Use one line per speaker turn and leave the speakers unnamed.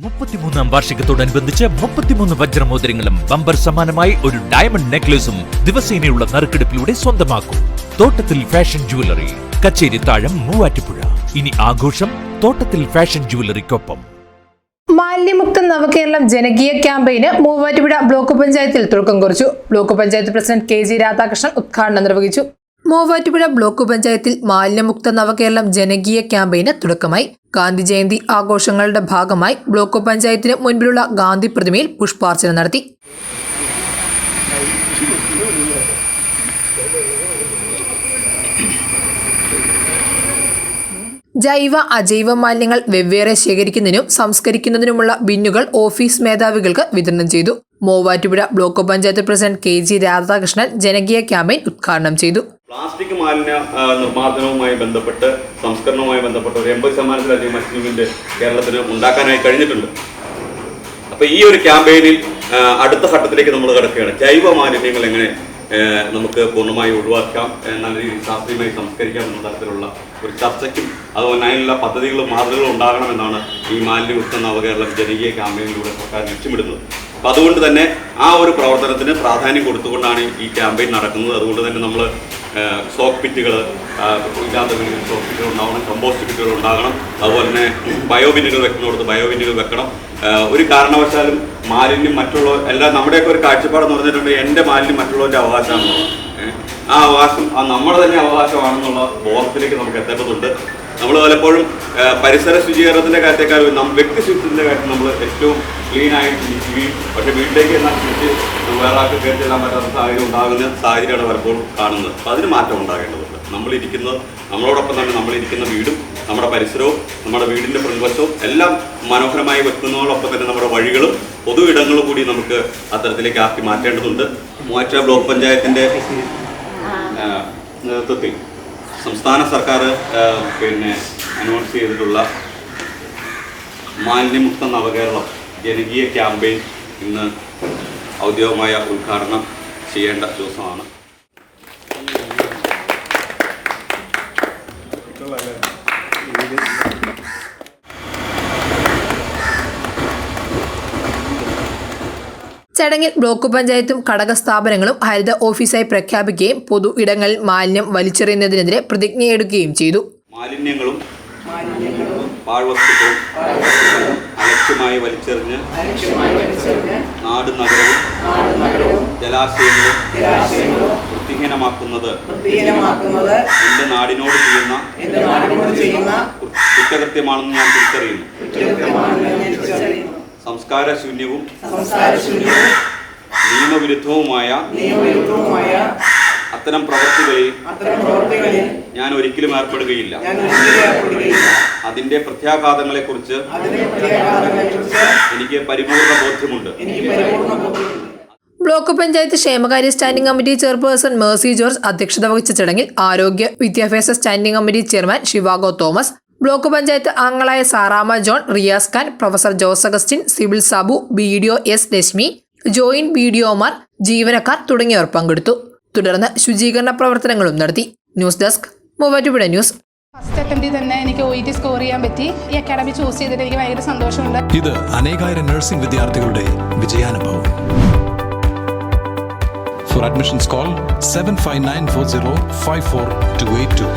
മുപ്പത്തിമൂന്നാം വാർഷികത്തോടനുബന്ധിച്ച് മുപ്പത്തിമൂന്ന് വജ്രമോതിരങ്ങളും ബമ്പർ സമാനമായി ഒരു ഡയമണ്ട് നെക്ലേസും ദിവസേനയുള്ള നറുക്കെടുപ്പിലൂടെ സ്വന്തമാക്കും. തോട്ടത്തിൽ ഫാഷൻ ജുവലറി കച്ചേരി താഴം മൂവാറ്റുപുഴ. ഇനി ആഘോഷം തോട്ടത്തിൽ ഫാഷൻ ജുവലറിക്കൊപ്പം
മാലിന്യമുക്ത നവകേരളം ജനകീയ ക്യാമ്പയിന് മൂവാറ്റുപുഴ ബ്ലോക്ക് പഞ്ചായത്തിൽ തുടക്കം കുറിച്ചു. Block panchayat president K G Radhakrishnan ഉദ്ഘാടനം നിർവഹിച്ചു. മൂവാറ്റുപുഴ ബ്ലോക്ക് പഞ്ചായത്തിൽ മാലിന്യമുക്ത നവകേരളം ജനകീയ ക്യാമ്പയിന് തുടക്കമായി. ഗാന്ധി ജയന്തി ആഘോഷങ്ങളുടെ ഭാഗമായി ബ്ലോക്ക് പഞ്ചായത്തിന് മുൻപിലുള്ള ഗാന്ധി പ്രതിമയിൽ പുഷ്പാർച്ചന നടത്തി. ജൈവ അജൈവ മാലിന്യങ്ങൾ വെവ്വേറെ ശേഖരിക്കുന്നതിനും സംസ്കരിക്കുന്നതിനുമുള്ള ബിന്നുകൾ ഓഫീസ് മേധാവികൾക്ക് വിതരണം ചെയ്തു. Muvattupuzha block panchayat president K G Radhakrishnan ജനകീയ ക്യാമ്പയിൻ ഉദ്ഘാടനം ചെയ്തു.
പ്ലാസ്റ്റിക് മാലിന്യ നിർമ്മാർജനവുമായി ബന്ധപ്പെട്ട് സംസ്കരണവുമായി ബന്ധപ്പെട്ട് ഒരു എൺപത് ശതമാനത്തിലധികം അച്ചീവ്മെന്റ് കേരളത്തിന് ഉണ്ടാക്കാനായി കഴിഞ്ഞിട്ടുണ്ട്. അപ്പോൾ ഈ ഒരു ക്യാമ്പയിനിൽ അടുത്ത ഘട്ടത്തിലേക്ക് നമ്മൾ കിടക്കുകയാണ്. ജൈവ മാലിന്യങ്ങൾ എങ്ങനെ നമുക്ക് പൂർണമായി ഒഴിവാക്കാം നല്ല രീതിയിൽ ശാസ്ത്രീയമായി സംസ്കരിക്കാം എന്ന തരത്തിലുള്ള ഒരു ചർച്ചയ്ക്കും അതുപോലെ അതിനുള്ള പദ്ധതികളും മാതൃകകളും ഉണ്ടാകണമെന്നാണ് ഈ മാലിന്യ മാലിന്യമുക്ത നവകേരളം ജനകീയ ക്യാമ്പയിനിലൂടെ സർക്കാർ ലക്ഷ്യമിടുന്നത്. അപ്പം അതുകൊണ്ട് തന്നെ ആ ഒരു പ്രവർത്തനത്തിന് പ്രാധാന്യം കൊടുത്തുകൊണ്ടാണ് ഈ ക്യാമ്പയിൻ നടക്കുന്നത്. അതുകൊണ്ട് തന്നെ നമ്മൾ സോക്ക് പിറ്റുകൾ ഇല്ലാത്ത വീടുകളിൽ സോക്ക് പിറ്റുകൾ ഉണ്ടാവണം കമ്പോസ്റ്റ് പിറ്റുകൾ ഉണ്ടാകണം. അതുപോലെ തന്നെ ബയോബിന്നുകൾ വെക്കുന്നിടത്ത് ബയോബിന്നുകൾ വെക്കണം. ഒരു കാരണവശാലും മാലിന്യം മറ്റുള്ള എല്ലാം നമ്മുടെയൊക്കെ ഒരു കാഴ്ചപ്പാടെന്ന് പറഞ്ഞിട്ടുണ്ട് എന്റെ മാലിന്യം മറ്റുള്ളവരുടെ അവകാശമാണെന്നുള്ളത് ആ അവകാശം ആ നമ്മുടെ തന്നെ അവകാശമാണെന്നുള്ള ബോധത്തിലേക്ക് നമുക്ക് എത്തേണ്ടതുണ്ട്. നമ്മൾ പലപ്പോഴും പരിസര ശുചീകരണത്തിന്റെ കാര്യത്തേക്കാൾ നമ്മൾ വ്യക്തി ശുചിത്വത്തിന്റെ കാര്യം നമ്മൾ ഏറ്റവും ക്ലീൻ ആയിട്ട് ഇരിക്കുകയും പക്ഷെ വീട്ടിലേക്ക് എന്നാൽ തിരിച്ച് വേറെ ആൾക്ക് കയറി ചെല്ലാൻ പറ്റാത്ത സാഹചര്യം ഉണ്ടാകുന്ന സാഹചര്യമാണ് പലപ്പോഴും കാണുന്നത്. അപ്പൊ അതിന് മാറ്റം ഉണ്ടാകേണ്ടതുണ്ട്. നമ്മളിരിക്കുന്നത് നമ്മളോടൊപ്പം തന്നെ നമ്മളിരിക്കുന്ന വീടും നമ്മുടെ പരിസരവും നമ്മുടെ വീടിന്റെ പ്രതിവശവും എല്ലാം മനോഹരമായി വെക്കുന്നതോടൊപ്പം തന്നെ നമ്മുടെ വഴികളും പൊതു ഇടങ്ങളും കൂടി നമുക്ക് അത്തരത്തിലേക്ക് ആക്കി മാറ്റേണ്ടതുണ്ട്. മൂവാറ്റ ബ്ലോക്ക് പഞ്ചായത്തിന്റെ നേതൃത്വത്തിൽ സംസ്ഥാന സർക്കാർ പിന്നെ അനൗൺസ് ചെയ്തിട്ടുള്ള മാലിന്യമുക്ത നവകേരളം ജനകീയ ക്യാമ്പയിൻ ഇന്ന് ഔദ്യോഗികമായ ഉദ്ഘാടനം ചെയ്യേണ്ട ദിവസമാണ്.
ചടങ്ങിൽ ബ്ലോക്ക് പഞ്ചായത്തും ഘടക സ്ഥാപനങ്ങളും ഹരിത ഓഫീസായി പ്രഖ്യാപിക്കുകയും പൊതു ഇടങ്ങളിൽ മാലിന്യം വലിച്ചെറിയുന്നതിനെതിരെ പ്രതിജ്ഞയെടുക്കുകയും ചെയ്തു.
മാലിന്യങ്ങളും പാഴ്വസ്തുക്കളും അലക്ഷ്യമായി വലിച്ചെറിഞ്ഞ് നാട് നഗരവും ജലാശയങ്ങളും വൃത്തിഹീനമാക്കുന്നത്
വൃത്തിഹീനമാക്കുന്നത്
എന്റെ നാടിനോട് ചെയ്യുന്ന കുറ്റകൃത്യമാണെന്ന് ഞാൻ തിരിച്ചറിയുന്നു. സംസ്കാരശൂന്യവും നിയമവിരുദ്ധവുമായ
നിയമവിരുദ്ധവുമായ
അത്തരം പ്രവൃത്തികളിൽ ഞാൻ ഒരിക്കലും ഏർപ്പെടുകയില്ല.
ഞാൻ ഒരിക്കലും ഏർപ്പെടുകയില്ല
അതിന്റെ
പ്രത്യാഘാതങ്ങളെ കുറിച്ച്
എനിക്ക് പരിപൂർണ ബോധ്യമുണ്ട്.
എനിക്ക് പരിപൂർണ ബോധ്യമുണ്ട്.
ബ്ലോക്ക് പഞ്ചായത്ത് ക്ഷേമകാര്യ standing committee chairperson Mercy George അധ്യക്ഷത വഹിച്ച ചടങ്ങിൽ ആരോഗ്യ വിദ്യാഭ്യാസ standing committee chairman Shivago Thomas block panchayat അംഗങ്ങളായ Saramma John Riyas Khan professor Jose Augustine civil Sabu B D O S Rashmi joint B D ഒമാർ ജീവനക്കാർ തുടങ്ങിയവർ പങ്കെടുത്തു. തുടർന്ന് ശുചീകരണ പ്രവർത്തനങ്ങളും നടത്തി. News desk Muvattupuzha news.
First അറ്റംപ്റ്റിൽ തന്നെ എനിക്ക് ഒ ടി സ്കോർ ചെയ്യാൻ പറ്റി. ഈ അക്കാഡമി ചൂസ് ചെയ്തിട്ട് എനിക്ക് ഭയങ്കര സന്തോഷമുണ്ട്.
ഇത് അനേകായിരം നഴ്സിംഗ് വിദ്യാർത്ഥികളുടെ വിജയാനുഭവം. For admissions call seven five nine four zero five four two eight two